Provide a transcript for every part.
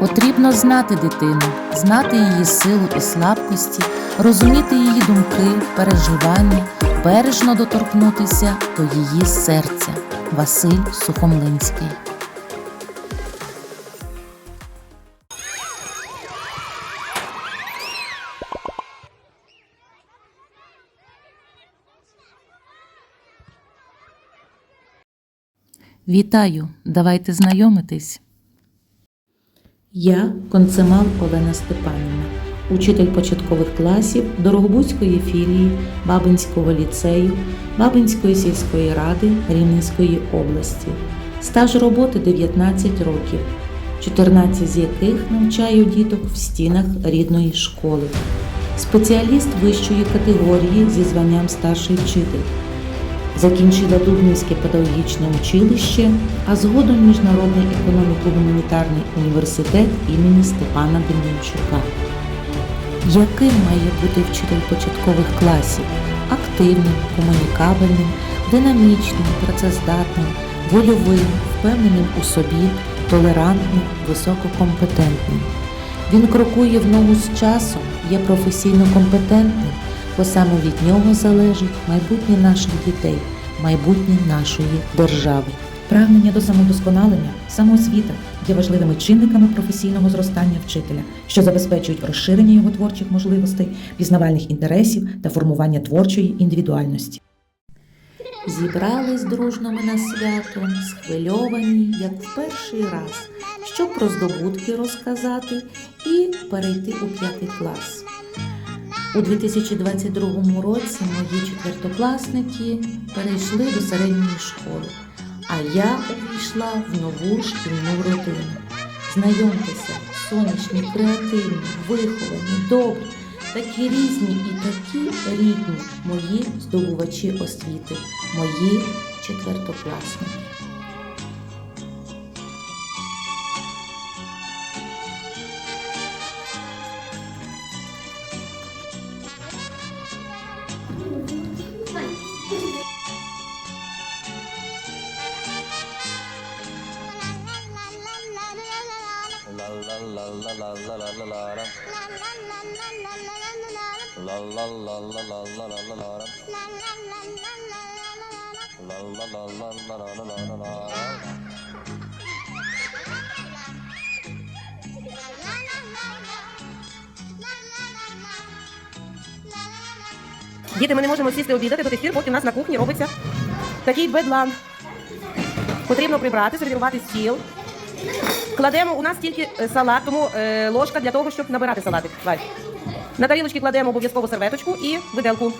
Потрібно знати дитину, знати її силу і слабкості, розуміти її думки, переживання, бережно доторкнутися до її серця. Василь Сухомлинський. Вітаю! Давайте знайомитись. Я Концемал Олена Степанівна, учитель початкових класів Дорогобузької філії Бабинського ліцею Бабинської сільської ради Рівненської області. Стаж роботи 19 років, 14 з яких навчаю діток в стінах рідної школи. Спеціаліст вищої категорії зі званням старший вчитель. Закінчила Дубнівське педагогічне училище, а згодом Міжнародний економіко-гуманітарний університет імені Степана Дем'янчука. Яким має бути вчитель початкових класів? Активним, комунікабельним, динамічним, працездатним, вольовим, впевненим у собі, толерантним, висококомпетентним. Він крокує в ногу з часом, є професійно компетентним, бо саме від нього залежить майбутнє наших дітей, майбутнє нашої держави. Прагнення до самодосконалення, самоосвіта є важливими чинниками професійного зростання вчителя, що забезпечують розширення його творчих можливостей, пізнавальних інтересів та формування творчої індивідуальності. Зібрались дружно ми на свято, схвильовані, як в перший раз, щоб про здобутки розказати і перейти у п'ятий клас. У 2022 році мої четвертокласники перейшли до середньої школи, а я увійшла в нову шкільну родину. Знайомтеся, сонячні, креативні, виховані, добрі, такі різні і такі рідні мої здобувачі освіти, мої четвертокласники. Діти, ми не можемо сісти обідати до тих пір, поки в нас на кухні робиться такий бедлан. Потрібно прибрати, сервірувати стіл. Кладемо у нас тільки е, салат, тому е, ложка для того, щоб набирати салатик. Валь. На тарілочки кладемо обов'язково серветочку і виделку.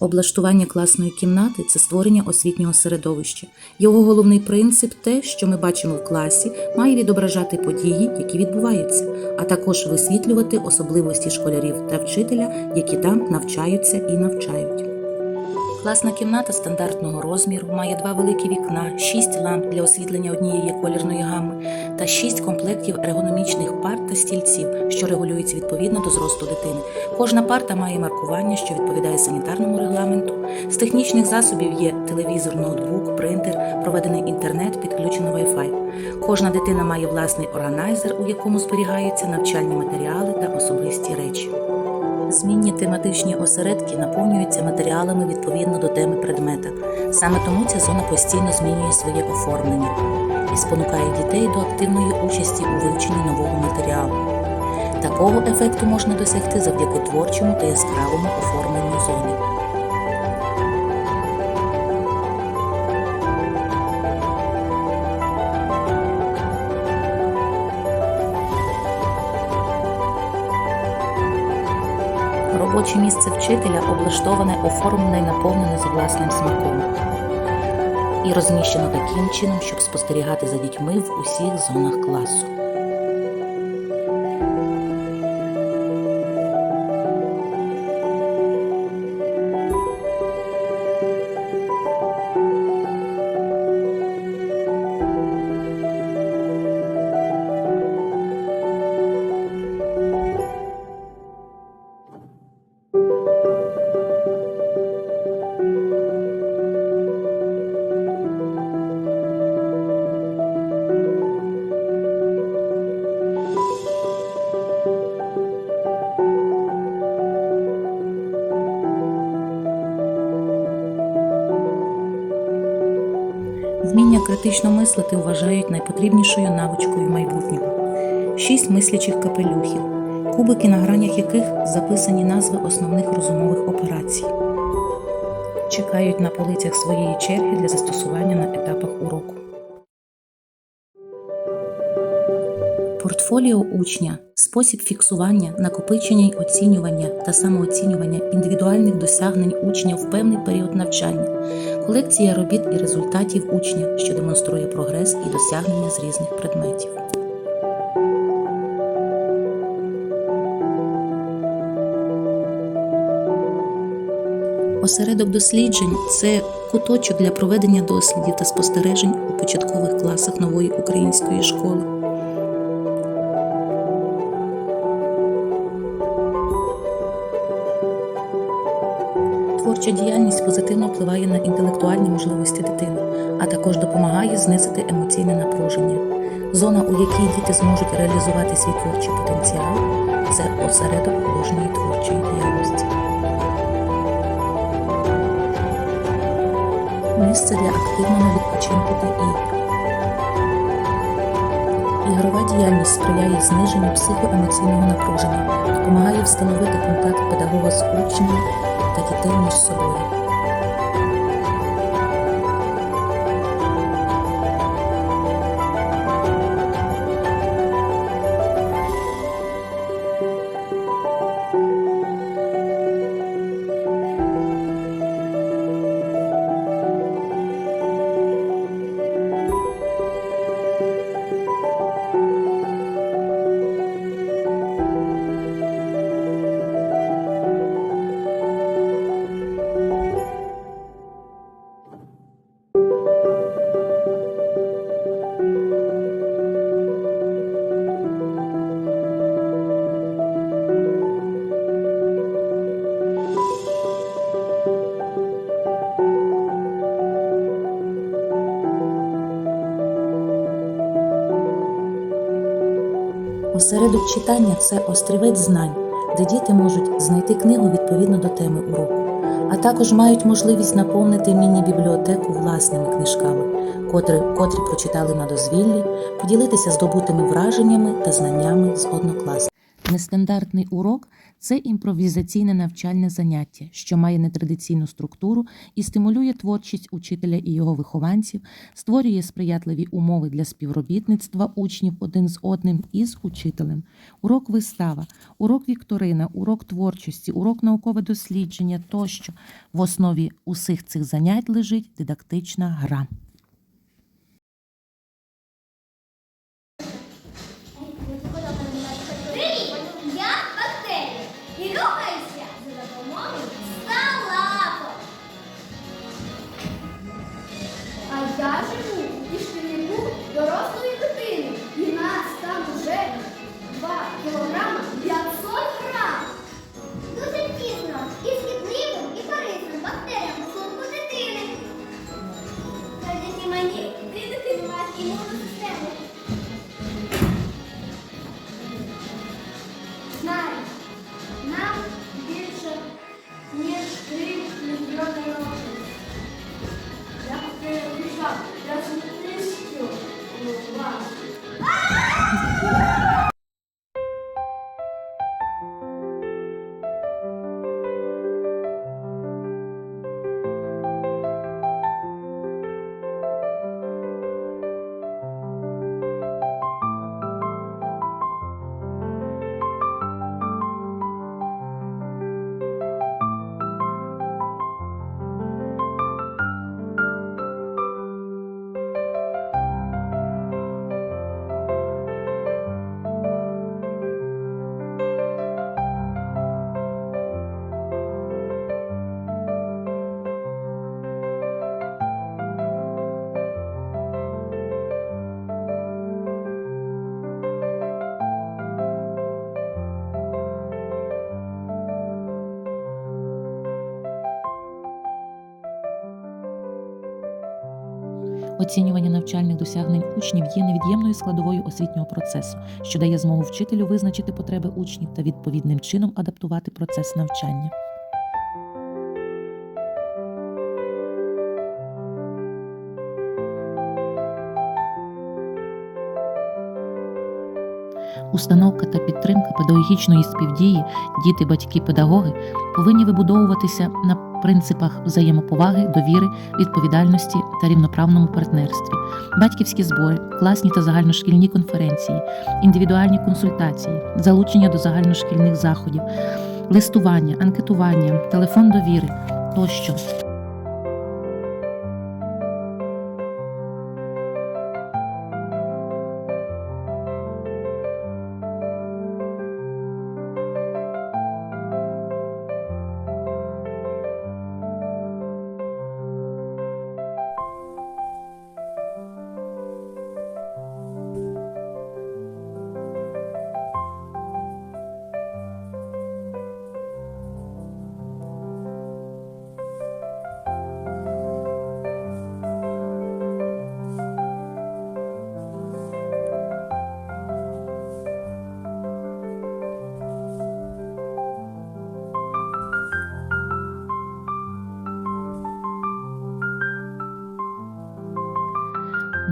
Облаштування класної кімнати це створення освітнього середовища. Його головний принцип те, що ми бачимо в класі, має відображати події, які відбуваються, а також висвітлювати особливості школярів та вчителя, які там навчаються і навчають. Класна кімната стандартного розміру має два великі вікна, шість ламп для освітлення однієї колірної гами та шість комплектів ергономічних парт та стільців, що регулюються відповідно до зросту дитини. Кожна парта має маркування, що відповідає санітарному регламенту. З технічних засобів є телевізор, ноутбук, принтер, проведений інтернет, підключено Wi-Fi. Кожна дитина має власний органайзер, у якому зберігаються навчальні матеріали та особисті речі. Змінні тематичні осередки наповнюються матеріалами відповідно до теми предмета. Саме тому ця зона постійно змінює своє оформлення і спонукає дітей до активної участі у вивченні нового матеріалу. Такого ефекту можна досягти завдяки творчому та яскравому оформленню зони. Робоче місце вчителя облаштоване, оформлене і наповнене за власним смаком. І розміщено таким чином, щоб спостерігати за дітьми в усіх зонах класу. Критично мислити вважають найпотрібнішою навичкою майбутнього. Шість мислячих капелюхів, кубики, на гранях яких записані назви основних розумових операцій. Чекають на полицях своєї черги для застосування на етапах уроку. Портфоліо учня спосіб фіксування, накопичення й оцінювання та самооцінювання індивідуальних досягнень учня в певний період навчання, колекція робіт і результатів учня, що демонструє прогрес і досягнення з різних предметів. Осередок досліджень це куточок для проведення дослідів та спостережень у початкових класах нової української школи. Творча діяльність позитивно впливає на інтелектуальні можливості дитини, а також допомагає знизити емоційне напруження. Зона, у якій діти зможуть реалізувати свій творчий потенціал, це осередок художньої творчої діяльності. Місце для активного відпочинку та ігор. Ігрова діяльність сприяє зниженню психоемоційного напруження, допомагає встановити контакт педагога з учнями та Осередок читання це острівець знань, де діти можуть знайти книгу відповідно до теми уроку, а також мають можливість наповнити міні-бібліотеку власними книжками, котрі, котрі прочитали на дозвіллі, поділитися здобутими враженнями та знаннями з однокласниками. Нестандартний урок це імпровізаційне навчальне заняття, що має нетрадиційну структуру і стимулює творчість учителя і його вихованців, створює сприятливі умови для співробітництва учнів один з одним і з учителем. Урок вистава, урок вікторина, урок творчості, урок наукове дослідження тощо. В основі усіх цих занять лежить дидактична гра. Оцінювання навчальних досягнень учнів є невід'ємною складовою освітнього процесу, що дає змогу вчителю визначити потреби учнів та відповідним чином адаптувати процес навчання. Установка та підтримка педагогічної співдії, діти, батьки, педагоги повинні вибудовуватися на принципах взаємоповаги, довіри, відповідальності та рівноправному партнерстві, батьківські збори, класні та загальношкільні конференції, індивідуальні консультації, залучення до загальношкільних заходів, листування, анкетування, телефон довіри тощо.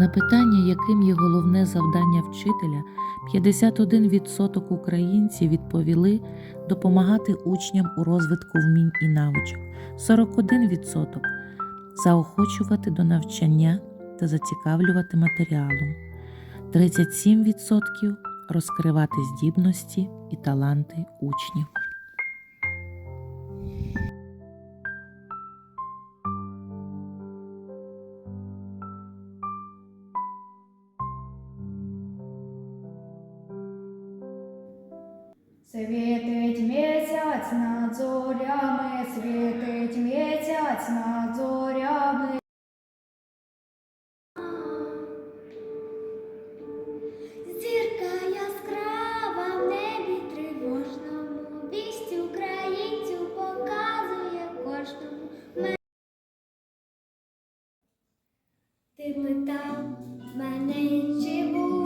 На питання, яким є головне завдання вчителя, 51% українців відповіли допомагати учням у розвитку вмінь і навичок, 41% заохочувати до навчання та зацікавлювати матеріалом, 37% розкривати здібності і таланти учнів. Світить місяць над зорями, світить місяць над зорями. Зірка яскрава в небі тривожному, вість українцю показує кожному. Ме- Ти питав мене, чи буду